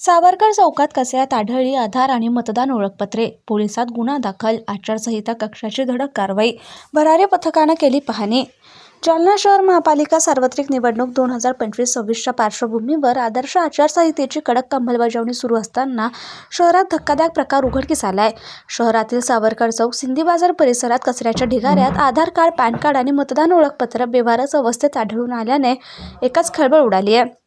सावरकर चौकात कचऱ्यात आढळली आधार आणि मतदान ओळखपत्रे. पोलिसात गुन्हा दाखल. आचारसंहिता कक्षाची धडक कारवाई. भरारी पथकानं केली पाहणी. जालना शहर महापालिका सार्वत्रिक निवडणूक दोन हजार पंचवीस सव्वीसच्या पार्श्वभूमीवर आदर्श आचारसंहितेची कडक अंमलबजावणी सुरू असताना शहरात धक्कादायक प्रकार उघडकीस आलाय. शहरातील सावरकर चौक सिंधी बाजार परिसरात कचऱ्याच्या ढिगाऱ्यात आधार कार्ड पॅन कार्ड आणि मतदान ओळखपत्र बेवारस अवस्थेत आढळून आल्याने एकच खळबळ उडाली आहे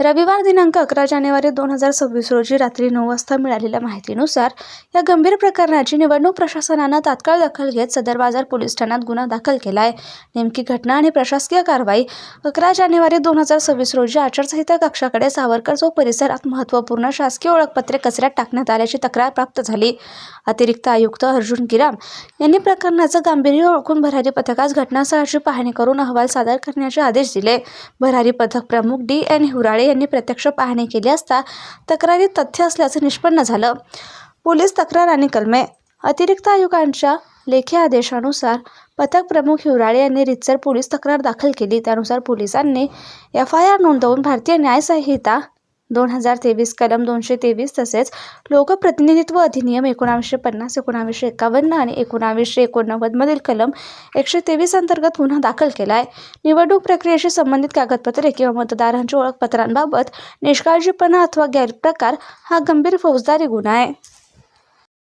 रविवार दिनांक अकरा जानेवारी दोन हजार सव्वीस रोजी रात्री नऊ वाजता मिळालेल्या माहितीनुसार या गंभीर प्रकरणाची निवडणूक प्रशासनानं तात्काळ दखल घेत सदर बाजार पोलीस ठाण्यात गुन्हा दाखल केला आहे. नेमकी घटना आणि प्रशासकीय कारवाई अकरा जानेवारी दोन हजार सव्वीस रोजी आचारसंहिता कक्षाकडे सावरकर चौक परिसरात महत्त्वपूर्ण शासकीय ओळखपत्रे कचऱ्यात टाकण्यात आल्याची तक्रार प्राप्त झाली. अतिरिक्त आयुक्त अर्जुन गिराम यांनी प्रकरणाचं गांभीर्य ओळखून भरारी पथकास घटनास्थळाची पाहणी करून अहवाल सादर करण्याचे आदेश दिले. भरारी पथक प्रमुख डी एन हिवराळे यांनी प्रत्यक्ष पाहणी केली असता तक्रारीत तथ्य असल्याचं निष्पन्न झालं. पोलीस तक्रार आणि कलमे. अतिरिक्त आयुक्तांच्या लेखी आदेशानुसार पथक प्रमुख हिवराळे यांनी रितसर पोलीस तक्रार दाखल केली. त्यानुसार पोलिसांनी एफ आय आर नोंदवून भारतीय न्यायसंहिता दोन हजार तेवीस कलम दोनशे तेवीस तसेच लोकप्रतिनिधित्व अधिनियम एकोणावीसशे पन्नास एकोणावीसशे एकावन्न आणि एकोणावीसशे एकोणनव्वदमधील कलम एकशे तेवीस अंतर्गत गुन्हा दाखल केला आहे निवडणूक प्रक्रियेशी संबंधित कागदपत्रे किंवा मतदारांच्या ओळखपत्रांबाबत निष्काळजीपणा अथवा गैरप्रकार हा गंभीर फौजदारी गुन्हा आहे.